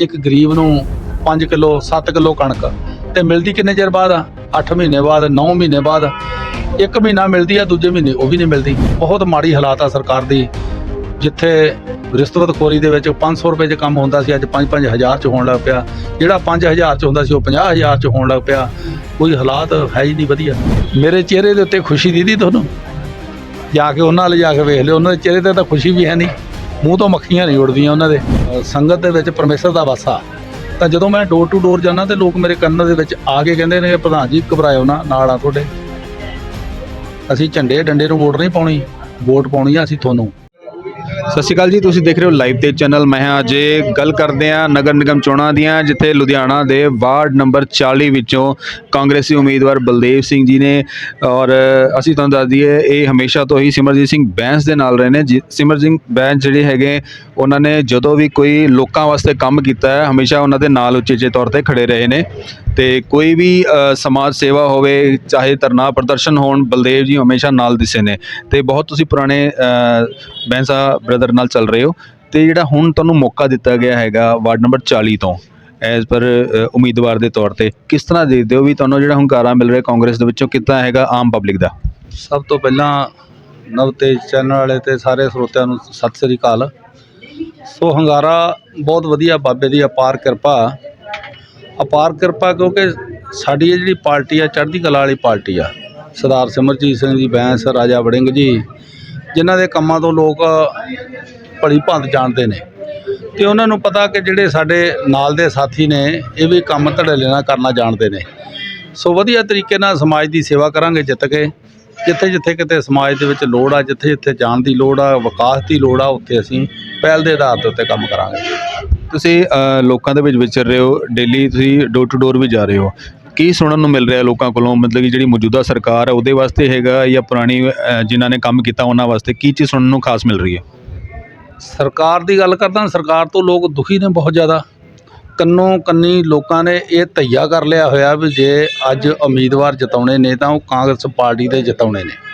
ਇੱਕ ਗਰੀਬ ਨੂੰ 5 ਕਿਲੋ 7 ਕਿਲੋ ਕਣਕ ਤੇ ਮਿਲਦੀ ਕਿੰਨੇ ਚਿਰ ਬਾਅਦ? ਆ 8 ਮਹੀਨੇ ਬਾਅਦ 9 ਮਹੀਨੇ ਬਾਅਦ। ਇੱਕ ਮਹੀਨਾ ਮਿਲਦੀ ਆ, ਦੂਜੇ ਮਹੀਨੇ ਉਹ ਵੀ ਨਹੀਂ ਮਿਲਦੀ। ਬਹੁਤ ਮਾੜੀ ਹਾਲਾਤ ਆ ਸਰਕਾਰ ਦੀ, ਜਿੱਥੇ ਰਿਸ਼ਵਤਖੋਰੀ ਦੇ ਵਿੱਚ 500 ਰੁਪਏ 'ਚ ਕੰਮ ਹੁੰਦਾ ਸੀ, ਅੱਜ 5-5 ਹਜ਼ਾਰ 'ਚ ਹੋਣ ਲੱਗ ਪਿਆ। ਜਿਹੜਾ 5000 'ਚ ਹੁੰਦਾ ਸੀ, ਉਹ 50000 'ਚ ਹੋਣ ਲੱਗ ਪਿਆ। ਕੋਈ ਹਾਲਾਤ ਹੈ ਹੀ ਨਹੀਂ ਵਧੀਆ। ਮੇਰੇ ਚਿਹਰੇ ਦੇ ਉੱਤੇ ਖੁਸ਼ੀ ਦੀਦੀ ਤੁਹਾਨੂੰ? ਜਾ ਕੇ ਉਹਨਾਂ ਨਾਲ ਜਾ ਕੇ ਵੇਖ ਲਿਓ, ਉਹਨਾਂ ਦੇ ਚਿਹਰੇ ਤੇ ਤਾਂ ਖੁਸ਼ੀ ਵੀ ਹੈ ਨਹੀਂ। ਮੂੰਹ ਤੋਂ ਮੱਖੀਆਂ ਨਹੀਂ ਉੜਦੀਆਂ ਉਹਨਾਂ ਦੇ। ਸੰਗਤ ਦੇ ਵਿੱਚ ਪਰਮੇਸ਼ਰ ਦਾ ਵਾਸਾ। ਤਾਂ ਜਦੋਂ ਮੈਂ ਡੋਰ ਟੂ ਡੋਰ ਜਾਂਦਾ ਤੇ ਲੋਕ ਮੇਰੇ ਕੰਨਾਂ ਦੇ ਵਿੱਚ ਆ ਕੇ ਕਹਿੰਦੇ ਨੇ, ਪ੍ਰਧਾਨ ਜੀ, ਘਬਰਾਇਓ ਨਾ, ਨਾਲ ਆ ਤੁਹਾਡੇ। ਅਸੀਂ ਝੰਡੇ ਡੰਡੇ ਨੂੰ ਵੋਟ ਨਹੀਂ ਪਾਉਣੀ, ਵੋਟ ਪਾਉਣੀ ਆ ਅਸੀਂ ਤੁਹਾਨੂੰ। ਸਤਿ ਸ਼੍ਰੀ ਅਕਾਲ ਜੀ ਤੁਸੀਂ ਦੇਖ ਰਹੇ ਹੋ ਲਾਈਵ ਤੇ ਚੈਨਲ। ਮੈਂ ਹਾਂ ਅਜੇ ਗੱਲ ਕਰਦੇ ਹਾਂ ਨਗਰ ਨਿਗਮ ਚੋਣਾਂ ਦੀਆਂ ਜਿੱਥੇ ਲੁਧਿਆਣਾ ਦੇ ਵਾਰਡ ਨੰਬਰ 40 ਵਿੱਚੋਂ ਕਾਂਗਰਸੀ ਉਮੀਦਵਾਰ ਬਲਦੇਵ ਸਿੰਘ ਜੀ ਨੇ ਔਰ ਅਸੀਂ ਤੁਹਾਨੂੰ ਦੱਸ ਦਈਏ ਇਹ ਹਮੇਸ਼ਾ ਤੋਂ ਹੀ ਸਿਮਰਜੀਤ ਸਿੰਘ ਬੈਂਸ ਦੇ ਨਾਲ ਰਹੇ ਨੇ। ਜੀ- ਸਿਮਰਜੀਤ ਸਿੰਘ ਬੈਂਸ ਜਿਹੜੇ ਹੈਗੇ ਉਹਨਾਂ ਨੇ ਜਦੋਂ ਵੀ ਕੋਈ ਲੋਕਾਂ ਵਾਸਤੇ ਕੰਮ ਕੀਤਾ ਹੈ ਹਮੇਸ਼ਾ ਉਹਨਾਂ ਦੇ ਨਾਲ ਉਚੇਚੇ ਤੌਰ ਤੇ ਖੜੇ ਰਹੇ ਨੇ। ਤੇ ਕੋਈ ਵੀ ਸਮਾਜ ਸੇਵਾ ਹੋਵੇ ਚਾਹੇ ਧਰਨਾ ਪ੍ਰਦਰਸ਼ਨ ਹੋਣ ਬਲਦੇਵ ਜੀ ਹਮੇਸ਼ਾ ਨਾਲ ਦਿਸੇ ਨੇ। ਤੇ ਬਹੁਤ ਤੁਸੀਂ ਪੁਰਾਣੇ ਅ, ਬੈਂਸਾ ਬ੍ਰਦਰ ਨਾਲ ਚੱਲ ਰਹੇ ਹੋ। ਤੇ ਜਿਹੜਾ ਹੁਣ ਤੁਹਾਨੂੰ ਮੌਕਾ ਦਿੱਤਾ ਗਿਆ ਹੈਗਾ ਵਾਰਡ ਨੰਬਰ 40 ਤੋਂ ਐਜ਼ ਪਰ ਉਮੀਦਵਾਰ ਦੇ ਤੌਰ ਤੇ, ਕਿਸ ਤਰ੍ਹਾਂ ਦੇਖਦੇ ਹੋ ਵੀ ਤੁਹਾਨੂੰ ਜਿਹੜਾ ਹੁੰਗਾਰਾ ਮਿਲ ਰਿਹਾ ਕਾਂਗਰਸ ਦੇ ਵਿੱਚੋਂ ਕਿੱਦਾਂ ਹੈਗਾ ਆਮ ਪਬਲਿਕ ਦਾ? ਸਭ ਤੋਂ ਪਹਿਲਾਂ ਨਵਤੇਜ ਚੈਨਲ ਵਾਲੇ ਤੇ ਸਾਰੇ ਸਰੋਤਿਆਂ ਨੂੰ ਸਤਿ ਸ੍ਰੀ ਅਕਾਲ। ਸੋ ਹੰਗਾਰਾ ਬਹੁਤ ਵਧੀਆ ਬਾਬੇ ਦੀ ਅਪਾਰ ਕਿਰਪਾ। ਅਪਾਰ ਕਿਰਪਾ ਕਿਉਂਕਿ ਸਾਡੀ ਇਹ ਜਿਹੜੀ ਪਾਰਟੀ ਆ, ਚੜ੍ਹਦੀ ਕਲਾ ਵਾਲੀ ਪਾਰਟੀ ਆ। ਸਰਦਾਰ ਸਿਮਰਜੀਤ ਸਿੰਘ ਜੀ, ਬੈਂਸ, ਰਾਜਾ ਵੜਿੰਗ ਜੀ ਜਿਨ੍ਹਾਂ ਦੇ ਕੰਮਾਂ ਤੋਂ ਲੋਕ ਭਲੀ ਭਾਂਤ ਜਾਣਦੇ ਨੇ। ਤੇ ਉਹਨਾਂ ਨੂੰ ਪਤਾ ਕਿ ਜਿਹੜੇ ਸਾਡੇ ਨਾਲ ਦੇ ਸਾਥੀ ਨੇ, ਇਹ ਵੀ ਕੰਮ ਧੜੇਲੇ ਨਾਲ ਕਰਨਾ ਜਾਣਦੇ ਨੇ। ਸੋ ਵਧੀਆ ਤਰੀਕੇ ਨਾਲ ਸਮਾਜ ਦੀ ਸੇਵਾ ਕਰਾਂਗੇ ਜਿੱਤ ਕੇ। ਜਿੱਥੇ ਜਿੱਥੇ ਕਿਤੇ ਸਮਾਜ ਦੇ ਵਿੱਚ ਲੋੜ ਆ, ਜਿੱਥੇ ਜਿੱਥੇ ਜਾਣ ਦੀ ਲੋੜ ਆ, ਵਿਕਾਸ ਦੀ ਲੋੜ ਆ, ਉੱਥੇ ਅਸੀਂ ਪਹਿਲ ਦੇ ਆਧਾਰ ਦੇ ਉੱਤੇ ਕੰਮ ਕਰਾਂਗੇ। ਤੁਸੀਂ ਲੋਕਾਂ ਦੇ ਵਿੱਚ ਵਿਚਰ ਰਹੇ ਹੋ। ਡੇਲੀ ਤੁਸੀਂ ਡੋਰ ਟੂ ਡੋਰ ਵੀ ਜਾ ਰਹੇ ਹੋ। ਕੀ ਸੁਣਨ ਨੂੰ ਮਿਲ ਰਿਹਾ ਲੋਕਾਂ ਕੋਲੋਂ? ਮਤਲਬ ਕਿ ਜਿਹੜੀ ਮੌਜੂਦਾ ਸਰਕਾਰ ਹੈ ਉਹਦੇ ਵਾਸਤੇ ਹੈਗਾ ਜਾਂ ਪੁਰਾਣੀ ਅ, ਜਿਨ੍ਹਾਂ ਨੇ ਕੰਮ ਕੀਤਾ ਉਹਨਾਂ ਵਾਸਤੇ ਕੀ ਚੀਜ਼ ਸੁਣਨ ਨੂੰ ਖਾਸ ਮਿਲ ਰਹੀ ਹੈ? ਸਰਕਾਰ ਦੀ ਗੱਲ ਕਰਦਾ ਸਰਕਾਰ ਤੋਂ ਲੋਕ ਦੁਖੀ ਨੇ ਬਹੁਤ ਜ਼ਿਆਦਾ। ਕੰਨੋਂ ਕੰਨੀ ਲੋਕਾਂ ਨੇ ਇਹ ਧਈਆ ਕਰ ਲਿਆ ਹੋਇਆ ਵੀ ਜੇ ਅੱਜ ਉਮੀਦਵਾਰ ਜਿਤਾਉਣੇ ਨੇ ਤਾਂ ਉਹ ਕਾਂਗਰਸ ਪਾਰਟੀ ਦੇ ਜਿਤਾਉਣੇ ਨੇ।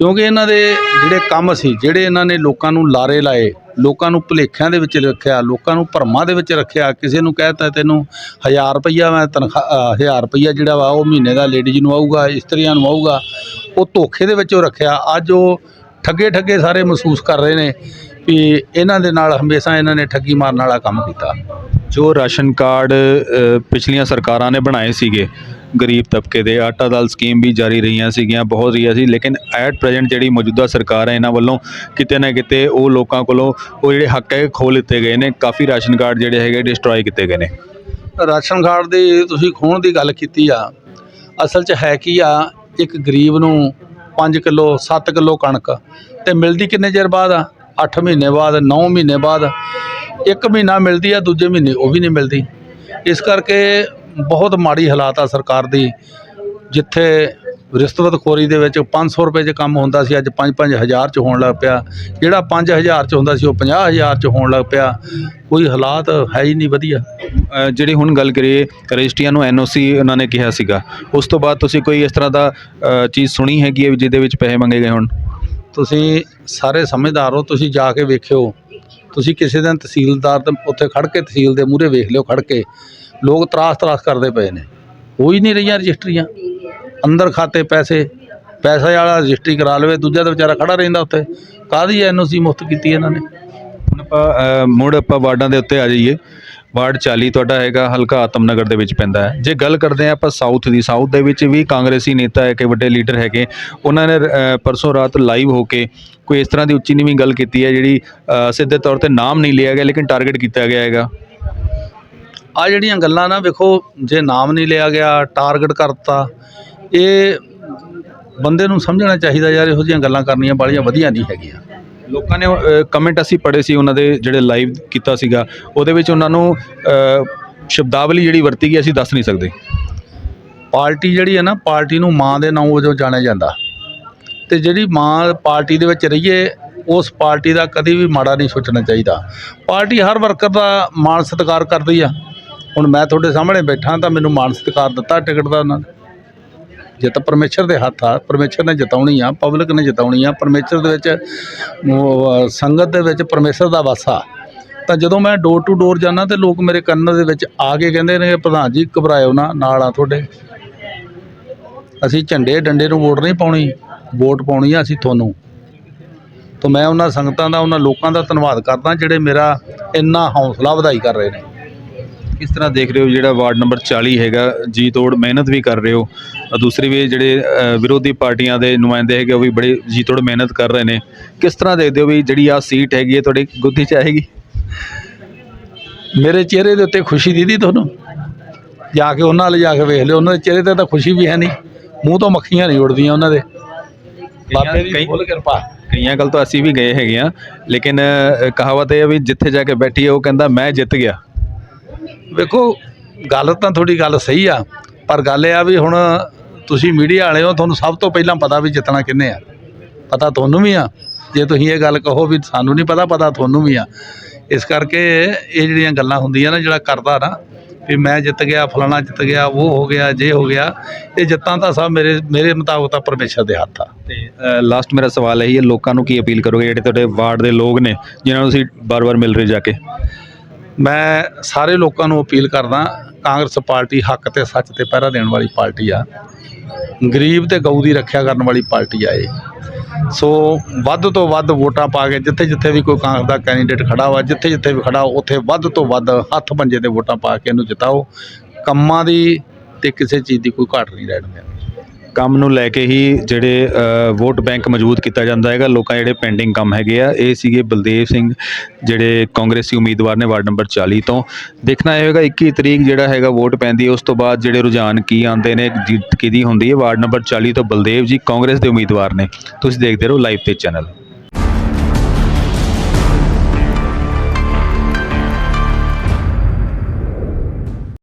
ਕਿਉਂਕਿ ਇਹਨਾਂ ਦੇ ਜਿਹੜੇ ਕੰਮ ਸੀ, ਜਿਹੜੇ ਇਹਨਾਂ ਨੇ ਲੋਕਾਂ ਨੂੰ ਲਾਰੇ ਲਾਏ, ਲੋਕਾਂ ਨੂੰ ਭੁਲੇਖਿਆਂ ਦੇ ਵਿੱਚ ਰੱਖਿਆ, ਲੋਕਾਂ ਨੂੰ ਭਰਮਾਂ ਦੇ ਵਿੱਚ ਰੱਖਿਆ, ਕਿਸੇ ਨੂੰ ਕਹਿਤਾ ਤੈਨੂੰ 1000 ਰੁਪਈਆ ਮੈਂ ਤਨਖਾਹ 1000 ਰੁਪਈਆ ਜਿਹੜਾ ਵਾ ਉਹ ਮਹੀਨੇ ਦਾ ਲੇਡੀਜ਼ ਨੂੰ ਆਊਗਾ, ਇਸਤਰੀਆਂ ਨੂੰ ਆਊਗਾ, ਉਹ ਧੋਖੇ ਦੇ ਵਿੱਚ ਉਹ ਰੱਖਿਆ। ਅੱਜ ਉਹ ਠੱਗੇ ਠੱਗੇ ਸਾਰੇ ਮਹਿਸੂਸ ਕਰ ਰਹੇ ਨੇ ਵੀ ਇਹਨਾਂ ਦੇ ਨਾਲ ਹਮੇਸ਼ਾ ਇਹਨਾਂ ਨੇ ਠੱਗੀ ਮਾਰਨ ਵਾਲਾ ਕੰਮ ਕੀਤਾ। ਜੋ ਰਾਸ਼ਨ ਕਾਰਡ ਪਿਛਲੀਆਂ ਸਰਕਾਰਾਂ ਨੇ ਬਣਾਏ ਸੀਗੇ ਗਰੀਬ ਤਬਕੇ ਦੇ ਆਟਾ ਦਾਲ ਸਕੀਮ ਵੀ ਜਾਰੀ ਰਹੀਆਂ ਸੀਗੀਆਂ, ਬਹੁਤ ਰਹੀਆਂ ਸੀ, ਲੇਕਿਨ ਐਟ ਪ੍ਰੈਜ਼ੈਂਟ ਜਿਹੜੀ ਮੌਜੂਦਾ ਸਰਕਾਰ ਹੈ, ਇਹਨਾਂ ਵੱਲੋਂ ਕਿਤੇ ਨਾ ਕਿਤੇ ਉਹ ਲੋਕਾਂ ਕੋਲੋਂ ਉਹ ਜਿਹੜੇ ਹੱਕ ਹੈ ਖੋਹ ਲਿੱਤੇ ਗਏ ਨੇ, ਕਾਫੀ ਰਾਸ਼ਨ ਕਾਰਡ ਜਿਹੜੇ ਹੈਗੇ ਡਿਸਟਰੋਏ ਕੀਤੇ ਗਏ ਨੇ। ਰਾਸ਼ਨ ਕਾਰਡ ਦੀ ਤੁਸੀਂ ਖੋਹਣ ਦੀ ਗੱਲ ਕੀਤੀ ਆ, ਅਸਲ 'ਚ ਹੈ ਕੀ ਆ, ਇੱਕ ਗਰੀਬ ਨੂੰ 5 ਕਿਲੋ 7 ਕਿਲੋ ਕਣਕ ਤੇ ਮਿਲਦੀ ਕਿੰਨੇ ਚਿਰ ਬਾਅਦ ਆ? 8 ਮਹੀਨੇ ਬਾਅਦ 9 ਮਹੀਨੇ ਬਾਅਦ, ਇੱਕ ਮਹੀਨਾ ਮਿਲਦੀ ਆ, ਦੂਜੇ ਮਹੀਨੇ ਉਹ ਵੀ ਨਹੀਂ ਮਿਲਦੀ। ਇਸ ਕਰਕੇ ਬਹੁਤ ਮਾੜੀ ਹਾਲਾਤ ਆ ਸਰਕਾਰ ਦੀ ਜਿੱਥੇ ਰਿਸ਼ਵਤਖੋਰੀ ਦੇ ਵਿੱਚ 500 ਰੁਪਏ 'ਚ ਕੰਮ ਹੁੰਦਾ ਸੀ ਅੱਜ 5-5 ਹਜ਼ਾਰ 'ਚ ਹੋਣ ਲੱਗ ਪਿਆ। ਜਿਹੜਾ 5000 'ਚ ਹੁੰਦਾ ਸੀ ਉਹ 50000 'ਚ ਹੋਣ ਲੱਗ ਪਿਆ। ਕੋਈ ਹਾਲਾਤ ਹੈ ਹੀ ਨਹੀਂ ਵਧੀਆ। ਜਿਹੜੀ ਹੁਣ ਗੱਲ ਕਰੀਏ ਰਜਿਸਟਰੀਆਂ ਨੂੰ ਐਨਓਸੀ ਉਹਨਾਂ ਨੇ ਕਿਹਾ ਸੀਗਾ। ਉਸ ਤੋਂ ਬਾਅਦ ਤੁਸੀਂ ਕੋਈ ਇਸ ਤਰ੍ਹਾਂ ਦਾ ਚੀਜ਼ ਸੁਣੀ ਹੈਗੀ ਹੈ ਜਿਹਦੇ ਵਿੱਚ ਪੈਸੇ ਮੰਗੇ ਗਏ ਹੁਣ? ਤੁਸੀਂ ਸਾਰੇ ਸਮਝਦਾਰ ਹੋ ਤੁਸੀਂ ਜਾ ਕੇ ਵੇਖਿਓ। ਤੁਸੀਂ ਕਿਸੇ ਦਿਨ ਤਹਿਸੀਲਦਾਰ ਦੇ ਉੱਥੇ ਖੜ ਕੇ ਤਹਿਸੀਲ ਦੇ ਮੂਹਰੇ ਵੇਖ ਲਿਓ ਖੜ ਕੇ। ਲੋਕ ਤਰਾਸ ਤਰਾਸ ਕਰਦੇ ਪਏ ਨੇ। ਹੋ ਹੀ ਨਹੀਂ ਰਹੀਆਂ ਰਜਿਸਟਰੀਆਂ। ਅੰਦਰ ਖਾਤੇ ਪੈਸੇ, ਪੈਸਾ ਵਾਲਾ ਰਜਿਸਟਰੀ ਕਰਾ ਲਵੇ, ਦੂਜਾ ਤਾਂ ਵਿਚਾਰਾ ਖੜਾ ਰਹਿੰਦਾ ਉੱਥੇ। ਕਾਹਦੀ ਐਨਓਸੀ ਮੁਫਤ ਕੀਤੀ ਇਹਨਾਂ ਨੇ? ਹੁਣ ਆਪਾਂ ਅ, ਮੁੜ ਆਪਾਂ ਵਾਰਡਾਂ ਦੇ ਉੱਤੇ ਆ ਜਾਈਏ। ਵਾਰਡ 40 ਤੁਹਾਡਾ ਹੈਗਾ ਹਲਕਾ ਆਤਮਨਗਰ ਦੇ ਵਿੱਚ ਪੈਂਦਾ ਹੈ। ਜੇ ਗੱਲ ਕਰਦੇ ਹਾਂ ਆਪਾਂ ਸਾਊਥ ਦੀ ਸਾਊਥ ਦੇ ਵਿੱਚ ਵੀ ਕਾਂਗਰਸੀ ਨੇਤਾ ਹੈ ਕਿ ਵੱਡੇ ਲੀਡਰ ਹੈਗੇ ਉਹਨਾਂ ਨੇ ਪਰਸੋਂ ਰਾਤ ਲਾਈਵ ਹੋ ਕੇ ਕੋਈ ਇਸ ਤਰ੍ਹਾਂ ਦੀ ਉੱਚੀ ਨੀਵੀਂ ਗੱਲ ਕੀਤੀ ਹੈ ਜਿਹੜੀ ਸਿੱਧੇ ਤੌਰ ਤੇ ਨਾਮ ਨਹੀਂ ਲਿਆ ਗਿਆ ਲੇਕਿਨ ਟਾਰਗੇਟ ਕੀਤਾ ਗਿਆ ਹੈਗਾ। ਆ ਜਿਹੜੀਆਂ ਗੱਲਾਂ ਨਾ ਵੇਖੋ ਜੇ ਨਾਮ ਨਹੀਂ ਲਿਆ ਗਿਆ ਟਾਰਗੇਟ ਕਰਤਾ ਇਹ ਬੰਦੇ ਨੂੰ ਸਮਝਣਾ ਚਾਹੀਦਾ ਯਾਰ ਇਹੋ ਜਿਹੀਆਂ ਗੱਲਾਂ ਕਰਨੀਆਂ ਬਾਲੀਆਂ ਵਧੀਆ ਨਹੀਂ ਹੈਗੀਆਂ। ਲੋਕਾਂ ਨੇ ਕਮੈਂਟ ਅਸੀਂ ਪੜ੍ਹੇ ਸੀ, ਉਹਨਾਂ ਦੇ ਜਿਹੜੇ ਲਾਈਵ ਕੀਤਾ ਸੀਗਾ, ਉਹਦੇ ਵਿੱਚ ਉਹਨਾਂ ਨੂੰ ਸ਼ਬਦਾਵਲੀ ਜਿਹੜੀ ਵਰਤੀ ਗਈ, ਅਸੀਂ ਦੱਸ ਨਹੀਂ ਸਕਦੇ। ਪਾਰਟੀ ਜਿਹੜੀ ਹੈ ਨਾ, ਪਾਰਟੀ ਨੂੰ ਮਾਂ ਦੇ ਨਾਂ ਵਜੋਂ ਜਾਣਿਆ ਜਾਂਦਾ। ਤੇ ਜਿਹੜੀ ਮਾਂ ਪਾਰਟੀ ਦੇ ਵਿੱਚ ਰਹੀਏ, ਉਸ ਪਾਰਟੀ ਦਾ ਕਦੀ ਵੀ ਮਾੜਾ ਨਹੀਂ ਸੋਚਣਾ ਚਾਹੀਦਾ। ਪਾਰਟੀ ਹਰ ਵਰਕਰ ਦਾ ਮਾਣ ਸਤਿਕਾਰ ਕਰਦੀ ਆ। ਹੁਣ ਮੈਂ ਤੁਹਾਡੇ ਸਾਹਮਣੇ ਬੈਠਾ ਤਾਂ ਮੈਨੂੰ ਮਾਣ ਸਤਿਕਾਰ ਦਿੱਤਾ ਟਿਕਟ ਦਾ ਉਹਨਾਂ ਨੇ। ਜਿੱਤ ਪਰਮੇਸ਼ਰ ਦੇ ਹੱਥ ਆ, ਪਰਮੇਸ਼ਰ ਨੇ ਜਿਤਾਉਣੀ ਆ, ਪਬਲਿਕ ਨੇ ਜਿਤਾਉਣੀ ਆ, ਪਰਮੇਸ਼ਰ ਦੇ ਵਿੱਚ ਸੰਗਤ ਦੇ ਵਿੱਚ ਪਰਮੇਸ਼ਰ ਦਾ ਵਾਸਾ ਤਾਂ ਜਦੋਂ ਮੈਂ ਡੋਰ ਟੂ ਡੋਰ ਜਾਂਦਾ ਤੇ ਲੋਕ ਮੇਰੇ ਕੰਨ ਦੇ ਵਿੱਚ ਆ ਕੇ ਕਹਿੰਦੇ ਨੇ, ਪ੍ਰਧਾਨ ਜੀ, ਘਬਰਾਇਓ ਨਾ, ਨਾਲ ਆ ਤੁਹਾਡੇ। ਅਸੀਂ ਝੰਡੇ ਡੰਡੇ ਨੂੰ ਵੋਟ ਨਹੀਂ ਪਾਉਣੀ, ਵੋਟ ਪਾਉਣੀ ਆ ਅਸੀਂ ਤੁਹਾਨੂੰ। ਤਾਂ ਮੈਂ ਉਹਨਾਂ ਸੰਗਤਾਂ ਦਾ, ਉਹਨਾਂ ਲੋਕਾਂ ਦਾ ਧੰਨਵਾਦ ਕਰਦਾ ਜਿਹੜੇ ਮੇਰਾ ਇੰਨਾ ਹੌਸਲਾ ਵਧਾਈ ਕਰ ਰਹੇ ਨੇ। ਕਿਸ ਤਰ੍ਹਾਂ ਦੇਖ ਰਹੇ ਹੋ ਜਿਹੜਾ ਵਾਰਡ ਨੰਬਰ 40 ਹੈਗਾ, ਜੀ ਤੋੜ ਮਿਹਨਤ ਵੀ ਕਰ ਰਹੇ ਹੋ। ਦੂਸਰੀ ਵੀ ਜਿਹੜੇ ਵਿਰੋਧੀ ਪਾਰਟੀਆਂ ਦੇ ਨੁਮਾਇੰਦੇ ਹੈਗੇ ਉਹ ਵੀ ਬੜੀ ਜੀ ਤੋੜ ਮਿਹਨਤ ਕਰ ਰਹੇ ਨੇ। ਕਿਸ ਤਰ੍ਹਾਂ ਦੇਖਦੇ ਹੋ ਵੀ ਜਿਹੜੀ ਆ ਸੀਟ ਹੈਗੀ ਹੈ ਤੁਹਾਡੀ ਗੁੱਦੀ 'ਚ ਆਏਗੀ? ਮੇਰੇ ਚਿਹਰੇ ਦੇ ਉੱਤੇ ਖੁਸ਼ੀ ਦੀਦੀ ਤੁਹਾਨੂੰ? ਜਾ ਕੇ ਉਹਨਾਂ ਨਾਲ ਜਾ ਕੇ ਵੇਖ ਲਿਓ ਉਹਨਾਂ ਦੇ ਚਿਹਰੇ ਤੇ ਤਾਂ ਖੁਸ਼ੀ ਵੀ ਹੈ ਨਹੀਂ। ਮੂੰਹ ਤੋਂ ਮੱਖੀਆਂ ਨਹੀਂ ਉੱਡਦੀਆਂ ਉਹਨਾਂ ਦੇ। ਬਾਬੇ ਦੀ ਫੁੱਲ ਕਿਰਪਾ। ਕਈਆਂ ਗੱਲ ਤਾਂ ਅਸੀਂ ਵੀ ਗਏ ਹੈਗੇ ਆ ਲੇਕਿਨ ਕਹਾਵਤ ਇਹ ਹੈ ਵੀ ਜਿੱਥੇ ਜਾ ਕੇ ਬੈਠੀ ਉਹ ਕਹਿੰਦਾ ਮੈਂ ਜਿੱਤ ਗਿਆ। ਵੇਖੋ ਗੱਲ ਤਾਂ ਤੁਹਾਡੀ ਗੱਲ ਸਹੀ ਆ ਪਰ ਗੱਲ ਇਹ ਆ ਵੀ ਹੁਣ ਤੁਸੀਂ ਮੀਡੀਆ ਵਾਲੇ ਹੋ ਤੁਹਾਨੂੰ ਸਭ ਤੋਂ ਪਹਿਲਾਂ ਪਤਾ ਵੀ ਜਿੱਤਣਾ ਕਿੰਨੇ ਆ। ਪਤਾ ਤੁਹਾਨੂੰ ਵੀ ਆ। ਜੇ ਤੁਸੀਂ ਇਹ ਗੱਲ ਕਹੋ ਵੀ ਸਾਨੂੰ ਨਹੀਂ ਪਤਾ ਪਤਾ ਤੁਹਾਨੂੰ ਵੀ ਆ। ਇਸ ਕਰਕੇ ਇਹ ਜਿਹੜੀਆਂ ਗੱਲਾਂ ਹੁੰਦੀਆਂ ਨਾ ਜਿਹੜਾ ਕਰਦਾ ਨਾ ਵੀ ਮੈਂ ਜਿੱਤ ਗਿਆ ਫਲਾਣਾ ਜਿੱਤ ਗਿਆ ਉਹ ਹੋ ਗਿਆ ਜੇ ਹੋ ਗਿਆ ਇਹ ਜਿੱਤਾਂ ਤਾਂ ਸਭ ਮੇਰੇ ਮੇਰੇ ਮੁਤਾਬਕ ਤਾਂ ਪਰਮੇਸ਼ਰ ਦੇ ਹੱਥ ਆ। ਤੇ ਲਾਸਟ ਮੇਰਾ ਸਵਾਲ ਇਹੀ ਹੈ ਲੋਕਾਂ ਨੂੰ ਕੀ ਅਪੀਲ ਕਰੋਗੇ ਜਿਹੜੇ ਤੁਹਾਡੇ ਵਾਰਡ ਦੇ ਲੋਕ ਨੇ ਜਿਨ੍ਹਾਂ ਨੂੰ ਤੁਸੀਂ ਬਾਰ-ਬਾਰ ਮਿਲ ਰਹੇ ਜਾ ਕੇ? ਮੈਂ ਸਾਰੇ ਲੋਕਾਂ ਨੂੰ ਅਪੀਲ ਕਰਦਾ ਕਾਂਗਰਸ ਪਾਰਟੀ ਹੱਕ ਤੇ ਸੱਚ ਤੇ ਪਹਿਰਾ ਦੇਣ ਵਾਲੀ ਪਾਰਟੀ ਆ। ਗਰੀਬ ਤੇ ਗਊ ਦੀ ਰੱਖਿਆ ਕਰਨ ਵਾਲੀ ਪਾਰਟੀ ਆ ਇਹ। ਸੋ ਵੱਧ ਤੋਂ ਵੱਧ ਵੋਟਾਂ ਪਾ ਕੇ ਜਿੱਥੇ ਜਿੱਥੇ ਵੀ ਕੋਈ ਕਾਂਗਰਸ ਦਾ ਕੈਂਡੀਡੇਟ ਖੜਾ ਵਾ, ਜਿੱਥੇ ਜਿੱਥੇ ਵੀ ਖੜਾ, ਉੱਥੇ ਵੱਧ ਤੋਂ ਵੱਧ ਹੱਥ ਪੰਜੇ ਤੇ ਵੋਟਾਂ ਪਾ ਕੇ ਇਹਨੂੰ ਜਿਤਾਓ। ਕੰਮਾਂ ਦੀ ਤੇ ਕਿਸੇ ਚੀਜ਼ ਦੀ ਕੋਈ ਘਾਟ ਨਹੀਂ ਰਹਿਣ ਦੇਣੀ। ਕੰਮ ਨੂੰ ਲੈ ਕੇ ਹੀ ਜਿਹੜੇ ਵੋਟ ਬੈਂਕ ਮਜ਼ਬੂਤ ਕੀਤਾ ਜਾਂਦਾ ਹੈਗਾ, ਲੋਕਾਂ ਜਿਹੜੇ ਪੈਂਡਿੰਗ ਕੰਮ ਹੈਗੇ ਆ, ਇਹ ਸੀਗੇ ਬਲਦੇਵ ਸਿੰਘ, ਜਿਹੜੇ ਕਾਂਗਰਸੀ ਉਮੀਦਵਾਰ ਨੇ ਵਾਰਡ ਨੰਬਰ 40 ਤੋਂ। ਦੇਖਣਾ ਇਹ ਹੋਵੇਗਾ 21 ਤਰੀਕ ਜਿਹੜਾ ਹੈਗਾ ਵੋਟ ਪੈਂਦੀ ਹੈ, ਉਸ ਤੋਂ ਬਾਅਦ ਜਿਹੜੇ ਰੁਝਾਨ ਕੀ ਆਉਂਦੇ ਨੇ, ਜਿੱਤ ਕਿਹਦੀ ਹੁੰਦੀ ਹੈ, ਵਾਰਡ ਨੰਬਰ 40 ਤੋਂ ਬਲਦੇਵ ਜੀ ਕਾਂਗਰਸ ਦੇ ਉਮੀਦਵਾਰ ਨੇ। ਤੁਸੀਂ ਦੇਖਦੇ ਰਹੋ ਲਾਈਵ ਤੇ ਚੈਨਲ।